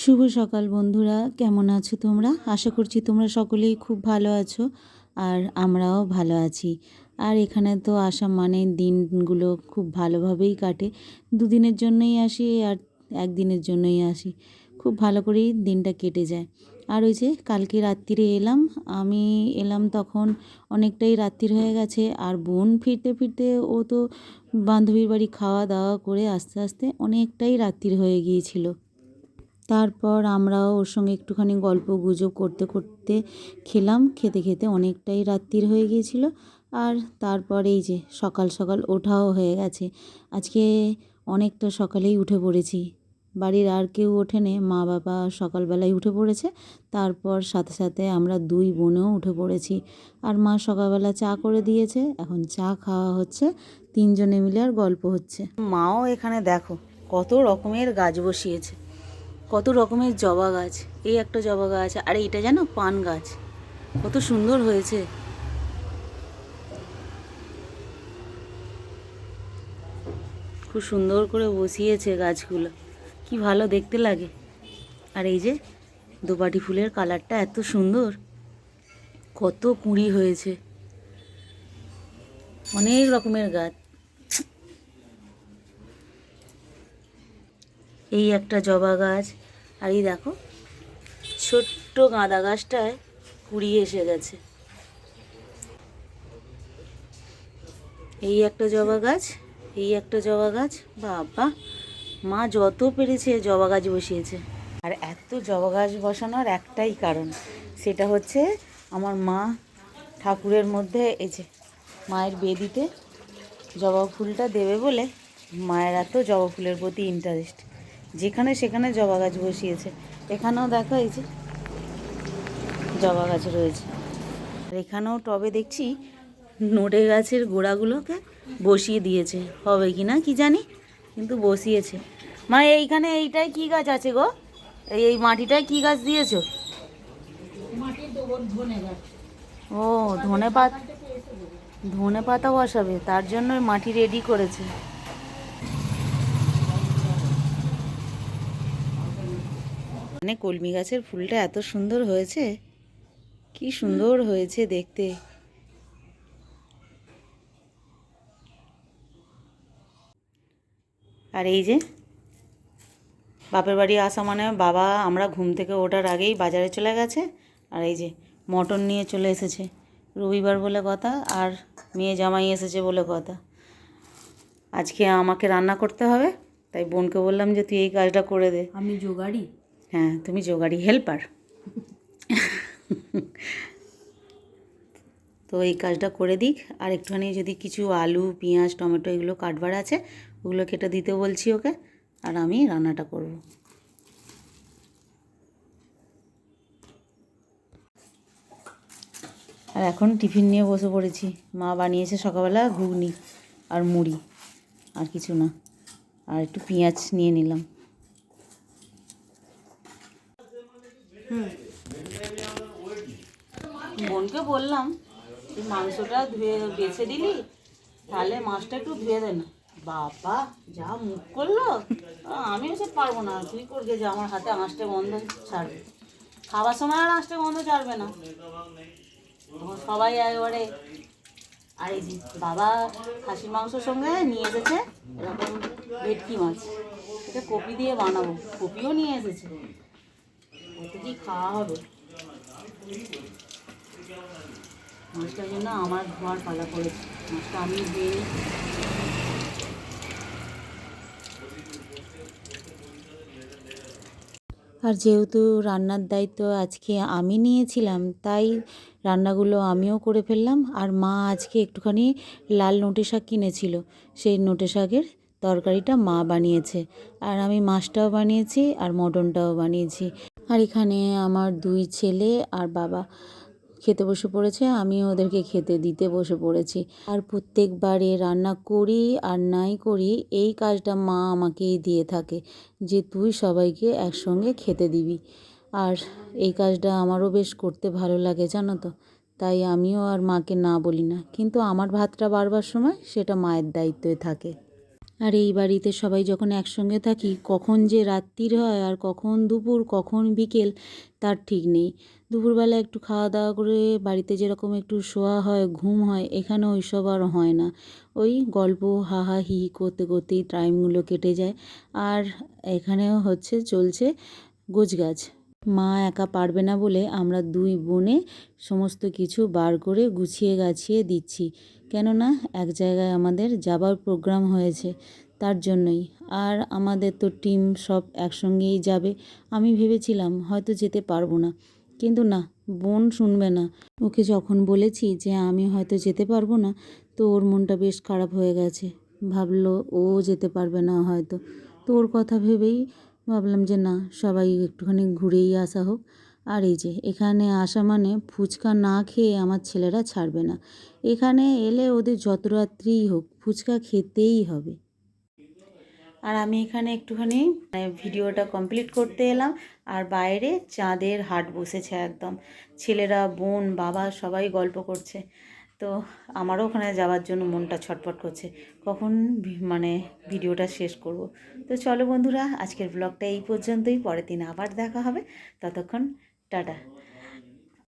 শুভ সকাল বন্ধুরা, কেমন আছো তোমরা? আশা করছি তোমরা সকলেই খুব ভালো আছো আর আমরাও ভালো আছি। আর এখানে তো আসা মানে দিনগুলো খুব ভালোভাবেই কাটে। দুদিনের জন্যই আসি আর একদিনের জন্যই আসি। খুব ভালো করেই দিনটা কেটে যায়। আর ওই যে কালকে রাত্রিরে এলাম, আমি এলাম তখন অনেকটাই রাত্রির হয়ে গেছে আর বোন ফিরতে ফিরতে ও তো বান্ধবীর বাড়ি খাওয়া দাওয়া করে আস্তে আস্তে অনেকটাই রাত্রির হয়ে গিয়েছিল। তারপর আমরাও ওর সঙ্গে একটুখানি গল্প গুজব করতে করতে খেলাম। খেতে খেতে অনেকটাই রাত্রির হয়ে গিয়েছিল। আর তারপর এই যে সকাল সকাল ওঠাও হয়ে গেছে। আজকে অনেকটা সকালেই উঠে পড়েছি। বাড়ির আর কেউ ওঠেনে। মা বাবা সকালবেলায় উঠে পড়েছে। তারপর সাথে সাথে আমরা দুই বোনেও উঠে পড়েছি। আর মা সকালবেলা চা করে দিয়েছে। এখন চা খাওয়া হচ্ছে। তিনজনে মিলে আর গল্প হচ্ছে। মাও এখানে দেখো কত রকমের গাছ বসিয়েছে। কত রকমের জবা গাছ। এই একটা জবা গাছ, আর এটা জানো পান গাছ। কত সুন্দর হয়েছে। খুব সুন্দর করে বসিয়েছে গাছগুলো। কি ভালো দেখতে লাগে। আর এই যে দোপাটি ফুলের কালারটা এত সুন্দর। কত কুঁড়ি হয়েছে। অনেক রকমের গাছ। এই একটা জবা গাছ। আর এই দেখো, ছোট্ট গাঁদা গাছটায় কুড়ি এসে গেছে। এই একটা জবা গাছ, এই একটা জবা গাছ, বাবা! মা যত পেরেছে জবা গাছ বসিয়েছে। আর এত জবা গাছ বসানোর একটাই কারণ, সেটা হচ্ছে আমার মা ঠাকুরের মধ্যে এই যে মায়ের বেদিতে জবা ফুলটা দেবে বলে মায়ের এত জবা ফুলের প্রতি ইন্টারেস্ট যেখানে সেখানে জবা গাছ বসিয়েছে। এখানেও দেখো এই যে জবা গাছ রয়েছে। আর এখানেও টবে দেখছি নোটে গাছের গোড়াগুলোকে বসিয়ে দিয়েছে। হবে কি না কি জানি কিন্তু বসিয়েছে। মানে এইখানে এইটাই কি গাছ আছে গো? এই এই মাটিটায় কি গাছ দিয়েছ? ও ধনে পাতা ধনে পাতা বসাবে তার জন্য মাটি রেডি করেছে। মানে কলমি গাছের ফুলটা এত সুন্দর হয়েছে। কি সুন্দর হয়েছে দেখতে। আর এই যে, বাপের বাড়ি আসা মানে বাবা, আমরা ঘুম থেকে ওঠার আগেই বাজারে চলে গেছে। আর এই যে, মটন নিয়ে চলে এসেছে। রবিবার বলে কথা, আর মেয়ে জামাই এসেছে বলে কথা। আজকে আমাকে রান্না করতে হবে, তাই বোনকে বললাম যে তুই এই কাজটা করে দে। আমি জোগাড়ি? হ্যাঁ তুমি যোগাড়ি হেল্পার। তো এই কাজটা করে দিক, আর একটুখানি যদি কিছু আলু, পেঁয়াজ, টমেটো এগুলো কাটবার আছে, ওগুলো কেটে দিতে বলছি ওকে, আর আমি রান্নাটা করব। আর এখন টিফিন নিয়ে বসে পড়েছি। মা বানিয়েছে সকালবেলা ঘুগনি আর মুড়ি, আর কিছু না। আর একটু পেঁয়াজ নিয়ে নিলাম। বোনকে বললাম তুই মাংসটা ধুয়ে বেছে দিলি? তাহলে মাছটা একটু ধুয়ে দে না। বাবা, যা মুখ করল? আমি ওসব পারব না। তুই করবে, যে। আমার হাতে আঁশটে গন্ধ ছাড়বে। খাবার সময় আর আঁশটে গন্ধ ছাড়বে না। সবাই একেবারে, আর এই বাবা খাসির মাংসর সঙ্গে নিয়ে এসেছে এরকম ভেটকি মাছ। এটা কপি দিয়ে বানাবো। কপিও নিয়ে এসেছে। খাওয়া হবে? মাছটার জন্য আমার পালা মাছটা আমি আর যেহেতু রান্নার দায়িত্ব আজকে আমি নিয়েছিলাম, তাই রান্নাগুলো আমিও করে ফেললাম। আর মা আজকে একটুখানি লাল নোটে শাক কিনেছিল। সেই নোটে শাকের তরকারিটা মা বানিয়েছে। আর আমি মাছটাও বানিয়েছি আর মটনটাও বানিয়েছি। আর এখানে আমার দুই ছেলে আর বাবা খেতে বসে পড়েছে আমিও ওদেরকে খেতে দিতে বসে পড়েছি। আর প্রত্যেকবারে রান্না করি আর নাই করি, এই কাজটা মা আমাকেই দিয়ে থাকে যে তুই সবাইকে একসঙ্গে খেতে দিবি। আর এই কাজটা আমারও বেশ করতে ভালো লাগে, জানো তো? তাই আমিও আর মাকে না বলি না। কিন্তু আমার ভাতটা বাড়বার সময় সেটা মায়ের দায়িত্বে থাকে। আর এই বাড়িতে সবাই যখন একসঙ্গে থাকি, কখন যে রাত্রির হয় আর কখন দুপুর, কখন বিকেল, তার ঠিক নেই। দুপুরবেলা একটু খাওয়া দাওয়া করে বাড়িতে যেরকম একটু শোয়া হয়, ঘুম হয়, এখানে ওইসব আর হয় না। ওই গল্প হাহা হি করতে করতেই টাইমগুলো কেটে যায়। আর এখানেও হচ্ছে, চলছে গোছগাছ। মা একা পারবে না বলে আমরা দুই বোনে সমস্ত কিছু বার করে গুছিয়ে গাছিয়ে দিচ্ছি। কেননা এক জায়গায় আমাদের যাবার প্রোগ্রাম হয়েছে তার জন্যই। আর আমাদের তো টিম সব একসঙ্গেই যাবে, আমি ভেবেছিলাম হয়তো যেতে পারব না। কিন্তু না, বোন শুনবে না। ওকে যখন বলেছি যে আমি হয়তো যেতে পারব না, তো ওর মনটা বেশ খারাপ হয়ে গেছে। ভাবলো ও যেতে পারবে না হয়তো। তো ওর কথা ভেবেই ভাবলাম যে না, সবাই একটুখানি ঘুরেই আসা হোক। আর এই যে, এখানে আসা মানে ফুচকা না খেয়ে আমার ছেলেরা ছাড়বে না। এখানে এলে ওদের যত রাত্রিই হোক, ফুচকা খেতেই হবে। আর আমি এখানে একটুখানি মানে ভিডিওটা কমপ্লিট করতে এলাম। আর বাইরে চাঁদের হাট বসেছে একদম। ছেলেরা, বোন, বাবা সবাই গল্প করছে। তো আমারও ওখানে যাওয়ার জন্য মনটা ছটফট করছে। কখন মানে ভিডিওটা শেষ করব। তো চলো বন্ধুরা, আজকের ব্লগটা এই পর্যন্তই। পরের দিন আবার দেখা হবে। ততক্ষণ টাটা।